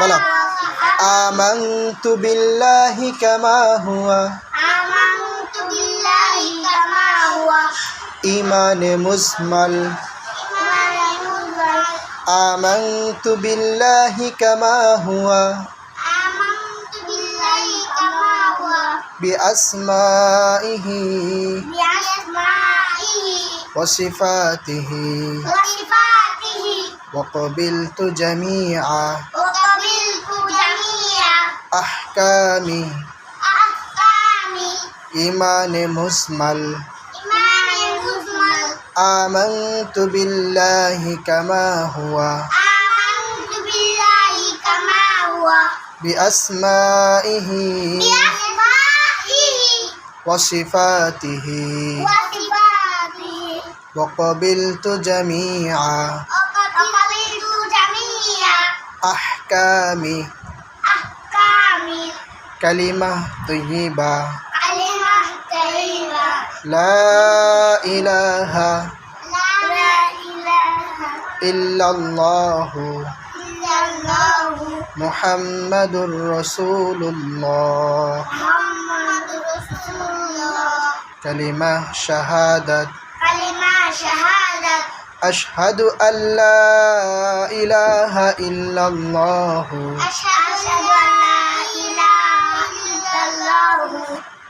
বলো আমান্তু বিল্লাহি কামা হুয়া آمنت بالله كما هو ইমানে মুজমাল إيمان مجمل আমান্তু বিল্লাহি কামা হুয়া آمنت بالله كما هو بأسمائه بأسمائه وصفاته وصفاته وقبلت جميع وقبلت جميع أحكام أحكام إيمان مسمل إيمان مجمل آمنت بالله كما هو آمنت بالله كما هو بأسمائه بأسمائه وصفاته وصفاته وقبلت جميع وقبلت جميع أحكام كلمة طيبة. كلمة طيبة. لا إله لا إله إلا الله. إلا الله. محمد رسول الله. محمد رسول الله. كلمة شهادة. كلمة شهادة. أشهد أن لا إله إلا الله. أشهد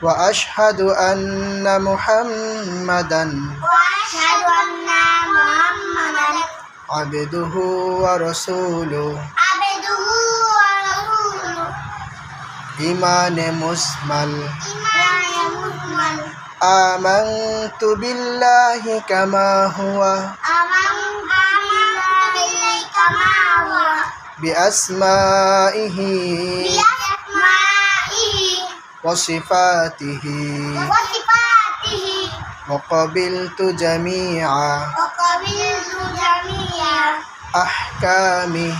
وأشهد أن محمدا وأشهد أن محمدا عبده ورسوله. عبده ورسوله. إيمان مسمل. إيمان مجمل آمنت بالله كما هو. آمنت بالله كما هو. بأسمائه. بأسمائه. وصفاته وصفاته وقبلت جميع وقبلت جميع أحكام أحكام